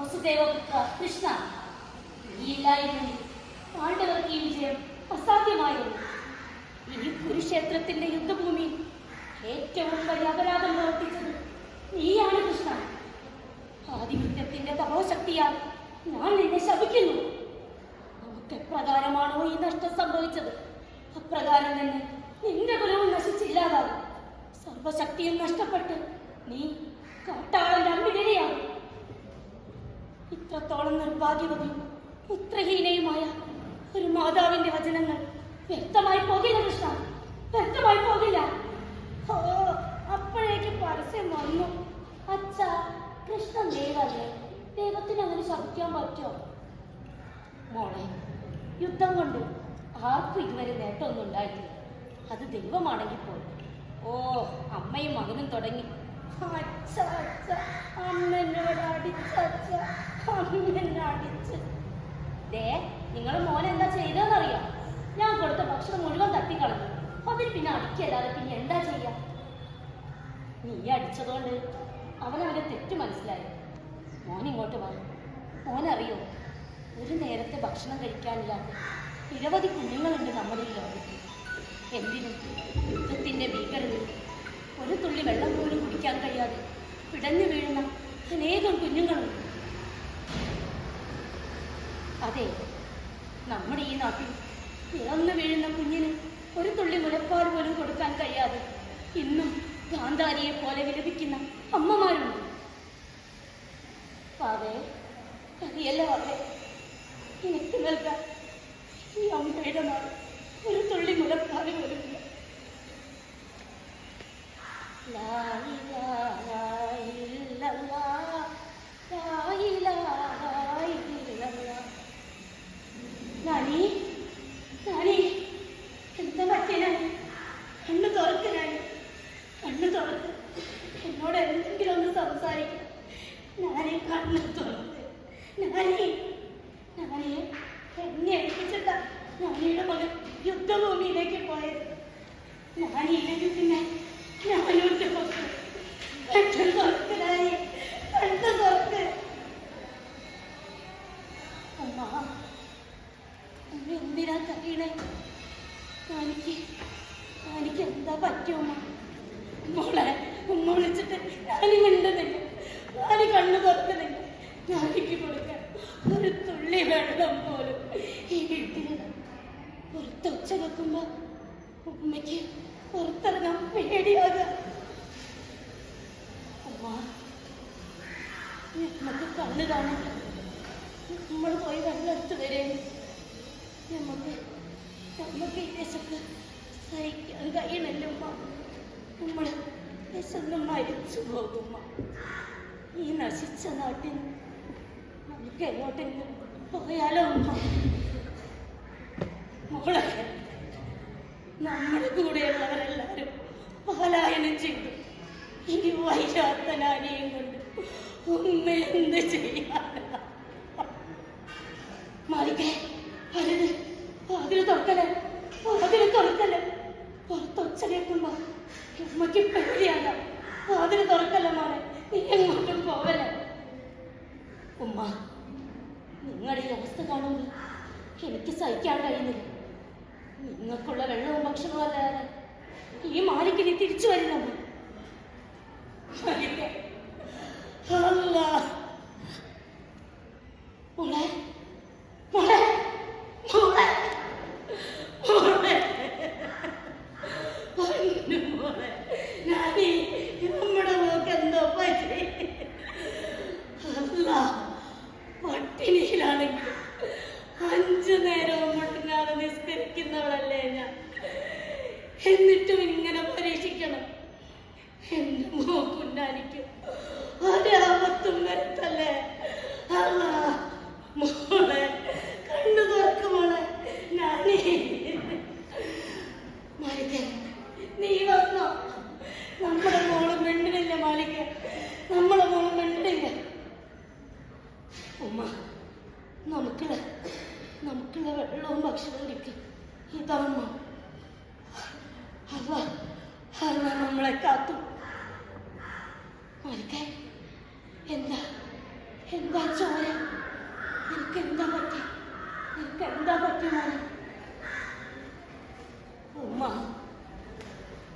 വസുദേവപുത്ര കൃഷ്ണ നീയില്ലായിരുന്നു പാണ്ഡവർക്ക് ഈ വിജയം അസാധ്യമായിരുന്നു ഈ കുരുക്ഷേത്രത്തിന്റെ യുദ്ധഭൂമിയിൽ ഏറ്റവും വലിയ അപരാധം പ്രവർത്തിച്ചത് നീയാണ് കൃഷ്ണ. ആദിവൃത്യത്തിന്റെ തപോശക്തിയാൽ ഞാൻ നിന്നെ ശപിക്കുന്നു. നമുക്ക് എപ്രകാരമാണോ ഈ നഷ്ടം സംഭവിച്ചത്? അപ്രകാരം തന്നെ നിന്റെ കുലവും നശിച്ചില്ലാതാകും. സർവശക്തിയും നഷ്ടപ്പെട്ട് നീ കാട്ടാളം അമ്പിരയാകും ഇത്രത്തോളം നിർഭാഗ്യവതിയും പുത്രഹീനയുമായ ഒരു മാതാവിന്റെ വചനങ്ങൾ വ്യക്തമായി പോകില്ല കൃഷ്ണ വ്യക്തമായി പോകില്ല. ഓ അപ്പോഴേക്ക് പരസ്യം വന്നു. അച്ഛ കൃഷ്ണൻ ദൈവല്ലേ? ദൈവത്തിന് അങ്ങനെ ശബ്ദിക്കാൻ പറ്റുമോ? മോളെ യുദ്ധം കൊണ്ട് ആർക്കും ഇതുവരെ നേട്ടമൊന്നും ഉണ്ടായിട്ടില്ല. അത് ദൈവമാണെങ്കിൽ പോലും. ഓ അമ്മയും മകനും തുടങ്ങി. അച്ഛ അച്ഛ അമ്മ എന്നോട് അടിച്ച അച്ഛ അമ്മ എന്നെ അടിച്ച് ദേ നിങ്ങൾ മോൻ എന്താ ചെയ്തതെന്നറിയാം? ഞാൻ കൊടുത്ത ഭക്ഷണം മുഴുവൻ തട്ടിക്കളഞ്ഞു. അതിൽ പിന്നെ അടിക്കല്ലാതെ പിന്നെ എന്താ ചെയ്യാ? നീ അടിച്ചതുകൊണ്ട് അവൻ അവന്റെ തെറ്റ് മനസ്സിലായി. മോൻ ഇങ്ങോട്ട് വാ. മോനറിയോ ഒരു നേരത്തെ ഭക്ഷണം കഴിക്കാനില്ലാത്ത നിരവധി കുഞ്ഞുങ്ങളുണ്ട് നമ്മുടെ ഈ ലോകത്ത്. എന്തിനും യുദ്ധത്തിന്റെ ഭീകരതയിൽ ഒരു തുള്ളി വെള്ളം പോലും കുടിക്കാൻ കഴിയാതെ പിടഞ്ഞു വീഴുന്ന അനേകം കുഞ്ഞുങ്ങളുണ്ട് അതെ നാട്ടിൽ പിറന്നു വീഴുന്ന കുഞ്ഞിന് ഒരു തുള്ളി മുലപ്പാൽ പോലും കൊടുക്കാൻ കഴിയാതെ ഇന്നും ഗാന്ധാരിയെ പോലെ വിലപിക്കുന്ന അമ്മമാരുണ്ട്. പാവേ അറിയല്ല പാവേ. എനിക്ക് നൽകാൻ ഈ അമ്മയുടെ നാൾ ഒരു തുള്ളി മുലപ്പാൽ പോലും ഇല്ല ഇലാഹ ഇല്ലല്ലാഹ്, ലാ ഇലാഹ ഇല്ലല്ലാഹ്. നാനി നാനി എന്താ പറ്റിയ കണ്ണു തുറക്ക് നാനി കണ്ണു തുറക്ക് എന്നോട് എന്തെങ്കിലും ഒന്ന് സംസാരിക്കും നാനി കണ്ണു തുറക്ക് നാനി നാനി എന്നെ ഏൽപ്പിച്ചിട്ട നാനിയുടെ മകൻ യുദ്ധഭൂമിയിലേക്ക് പോയത് നാനി ഇല്ലെങ്കിൽ പിന്നെ ഞാനോട്ട് കണ്ണു തുറക്ക് നാനി കണ്ണു തുറക്ക് അമ്മ അമ്മ എന്തിനാ കഴിയണേ എനിക്ക് എനിക്ക് എന്താ പറ്റുമോ മോളെ ഉമ്മ വിളിച്ചിട്ട് ഞാൻ മിണ്ടുന്നില്ല ഞാൻ കണ്ണു തുറക്കുന്നില്ല ഞാനിക്ക് കൊടുക്കാൻ ഒരു തുള്ളി വെള്ളം പോലും ഈ വീട്ടിൽ പുറത്ത് ഉച്ച വെക്കുമ്പോ ഉമ്മയ്ക്ക് പുറത്തിറങ്ങാൻ പേടിയാകുക ഉമ്മ നമുക്ക് കണ്ണു കാണില്ല നമ്മൾ പോയി വെള്ളം എടുത്ത് നമുക്ക് നമുക്ക് ഈ വിശപ്പ് സഹിക്കാൻ കഴിയണല്ലോ ഉമ്മ. നമ്മൾ വിശന്ന് മരിച്ചു പോകുമ്മ ഈ നശിച്ച നാട്ടിൽ നമുക്ക് എങ്ങോട്ടെങ്കിലും പോയാലോ ഉമ്മ? മോളൊക്കെ നമ്മുടെ കൂടെയുള്ളവരെല്ലാവരും പലായനം ചെയ്തു. ഈ വൈരാത്തനാനെയും കൊണ്ട്. ഉമ്മ ചെയ്യാനാ വാതിൽ തുറക്കൽ പുറത്തൊച്ച കേൾക്കുമ്പോ ഉമ്മയ്ക്ക് പേടിയാണ് വാതിൽ തുറക്കല്ല മോനെ നീ എങ്ങോട്ടും പോവല്ല ഉമ്മ നിങ്ങളുടെ ഈ അവസ്ഥ കാണുമ്പോൾ എനിക്ക് സഹിക്കാൻ കഴിയുന്നില്ല നിങ്ങൾക്കുള്ള വെള്ളവും ഭക്ഷണവും ഈ മാലിക്ക് നീ തിരിച്ചു വരില്ല അല്ലാ മോളെ മോളെ മോളെ പൊന്നു മോളെ ഞാനീ നമ്മുടെ മോക്ക് എന്തോ പറ്റി അല്ല പട്ടിണിയിലാണെങ്കിലും അഞ്ചു നേരവും മുടങ്ങാതെ നിസ്കരിക്കുന്നവളല്ലേ ഞാൻ എന്നിട്ടും ഇങ്ങനെ പരീക്ഷിക്കണം. എന്റെ മോക്കുണ്ടായിരിക്കും. ഒരാപത്തും വരുത്തല്ലേ? അല്ല മോളെ കണ്ണു തുറക്ക് മോളെ. ഞാനേ മാലിക്ക നീ വന്നോ? നമ്മുടെ മോൾ പെണ്ണിനില്ല മാലിക്ക നമ്മളെ മോൾ പെണ്ണിനില്ല? ഉമ്മ നമുക്കുള്ള നമുക്കുള്ള വെള്ളവും ഭക്ഷണവും കിട്ടി. ഇതാമ്മ അല്ല അല്ല നമ്മളെ കാത്തു. എന്താ? എന്താ ചോര? നിനക്ക് എന്താ പറ്റി? നിനക്ക് എന്താ പറ്റി മോനെ? ഉമ്മ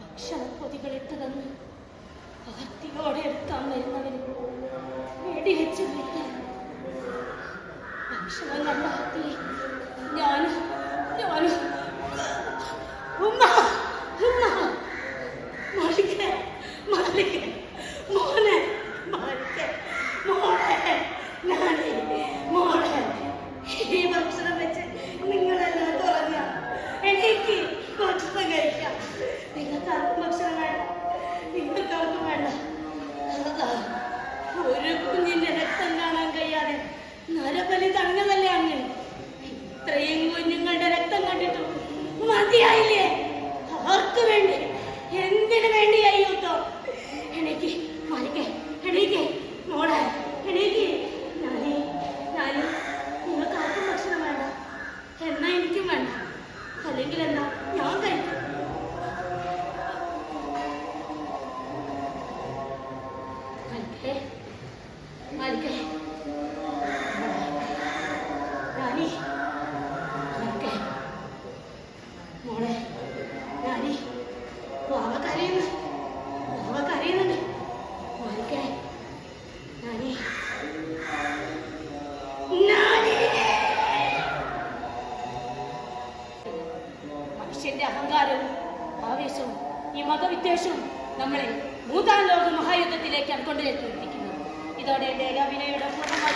ഭക്ഷണ പൊതികളിട്ട് ഭക്തിയോടെ എടുക്കാൻ വരുന്നവന് വെടിവെച്ച് വിളിക്കാൻ ഭക്ഷണം ഞാനും ഞാനും. ഉമ്മ! നരബലി തടഞ്ഞതല്ലേ അങ്ങ് ഇത്രയും കുഞ്ഞുങ്ങളുടെ രക്തം കണ്ടിട്ടും മതിയായില്ലേ? ആർക്ക് വേണ്ടി? എന്തിനു വേണ്ടിയായി അഹങ്കാരവും ആവേശവും ഈ മതവിദ്വേഷവും നമ്മളെ മൂന്നാം ലോക മഹായുദ്ധത്തിലേക്ക് മഹായുദ്ധത്തിലേക്കാണ് എത്തിക്കുന്നു. ഇതോടെ എന്റെ വിനയുടെ